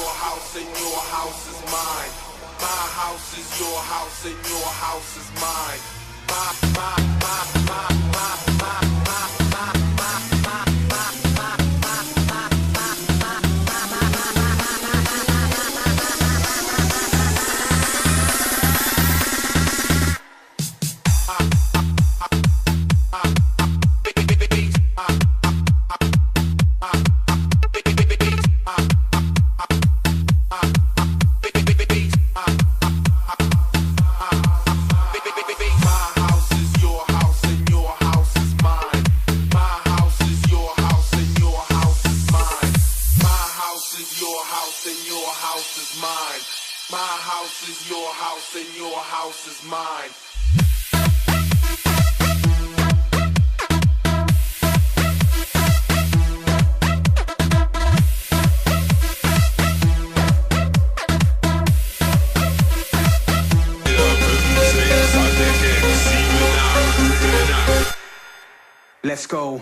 house and your house is mine. My house is your house and your house is mine. My, my, my, my, my, my, house and your house is mine. Let's go.